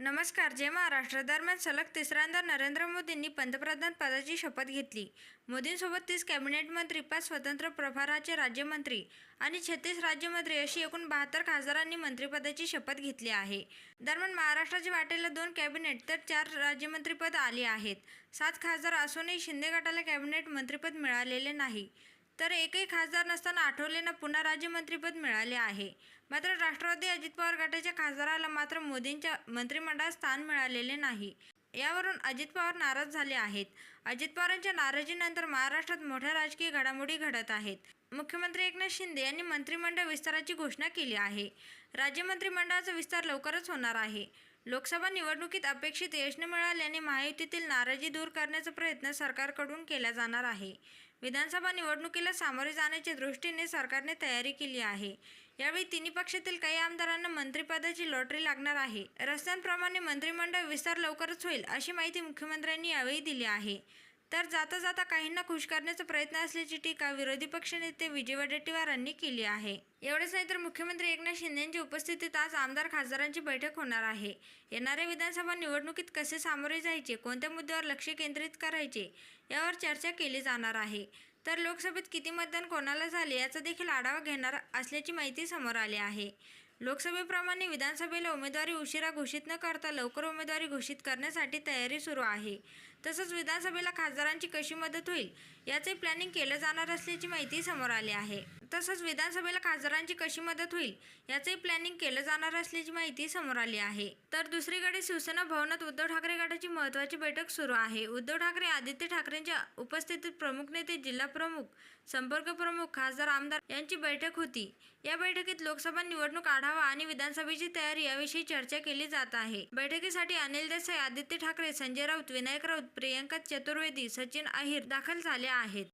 नमस्कार जय महाराष्ट्र दरम्यान सलग तिसऱ्यांदा नरेंद्र मोदींनी पंतप्रधान पदाची शपथ घेतली. मोदींसोबत तीस कॅबिनेट मंत्री पाच स्वतंत्र प्रभाराचे राज्यमंत्री आणि छत्तीस राज्यमंत्री अशी एकूण बहात्तर खासदारांनी मंत्रिपदाची शपथ घेतली आहे. दरम्यान महाराष्ट्राच्या वाटेला दोन कॅबिनेट तर चार राज्यमंत्रीपद आली आहेत. सात खासदार असूनही शिंदे गटाला कॅबिनेट मंत्रिपद मिळालेले नाही. तर एकही खासदार नसताना आठवलेंना पुन्हा राज्यमंत्रीपद मिळाले आहे. मात्र राष्ट्रवादी अजित पवार गटाच्या खासदाराला मात्र मोदींच्या मंत्रिमंडळात स्थान मिळालेले नाही. यावरून अजित पवार नाराज झाले आहेत. अजित पवारांच्या नाराजीनंतर महाराष्ट्रात मोठ्या राजकीय घडामोडी घडत आहेत. मुख्यमंत्री एकनाथ शिंदे यांनी मंत्रिमंडळ विस्ताराची घोषणा केली आहे. राज्य मंत्रिमंडळाचा विस्तार लवकरच होणार आहे. लोकसभा निवडणुकीत अपेक्षित यश न मिळाल्याने महायुतीतील नाराजी दूर करण्याचा प्रयत्न सरकारकडून केला जाणार आहे. विधानसभा निवडणुकीला सामोरे जाण्याच्या दृष्टीने सरकारने तयारी केली आहे. यावेळी तिन्ही पक्षातील काही आमदारांना मंत्रिपदाची लॉटरी लागणार आहे. रस्त्यांप्रमाणे मंत्रिमंडळ विस्तार लवकरच होईल अशी माहिती मुख्यमंत्र्यांनी यावेळी दिली आहे. तर जाता जाता काहींना खुश करण्याचा प्रयत्न असल्याची टीका विरोधी पक्षनेते विजय वडेट्टीवारांनी केली आहे. एवढंच नाही तर मुख्यमंत्री एकनाथ शिंदे यांच्या उपस्थितीत आज आमदार खासदारांची बैठक होणार आहे. येणाऱ्या विधानसभा निवडणुकीत कसे सामोरे जायचे कोणत्या मुद्द्यावर लक्ष केंद्रित करायचे यावर चर्चा केली जाणार आहे. तर लोकसभेत किती मतदान कोणाला झाले याचा देखील आढावा घेणार असल्याची माहिती समोर आली आहे. लोकसभेप्रमाणे विधानसभेला उमेदवारी उशिरा घोषित न करता लवकर उमेदवारी घोषित करण्यासाठी तयारी सुरू आहे. तसंच विधानसभेला खासदारांची कशी मदत होईल याचे प्लॅनिंग केलं जाणार असल्याची माहिती समोर आली आहे. तसंच विधानसभेला खासदारांची कशी मदत होईल याचे प्लॅनिंग केलं जाणार असल्याची माहिती समोर आली आहे. तर दुसरीकडे शिवसेना भवनात उद्धव ठाकरे गटाची महत्त्वाची बैठक सुरू आहे. उद्धव ठाकरे आदित्य ठाकरेंच्या उपस्थितीत प्रमुख नेते जिल्हा प्रमुख संपर्क प्रमुख खासदार आमदार यांची बैठक होती. या बैठकीत लोकसभा निवडणूक आढावा आणि विधानसभेची तयारी याविषयी चर्चा केली जात आहे. बैठकीसाठी अनिल देसाई आदित्य ठाकरे संजय राऊत विनायक राऊत प्रियांका चतुर्वेदी सचिन अहिर दाखल झाले आहेत.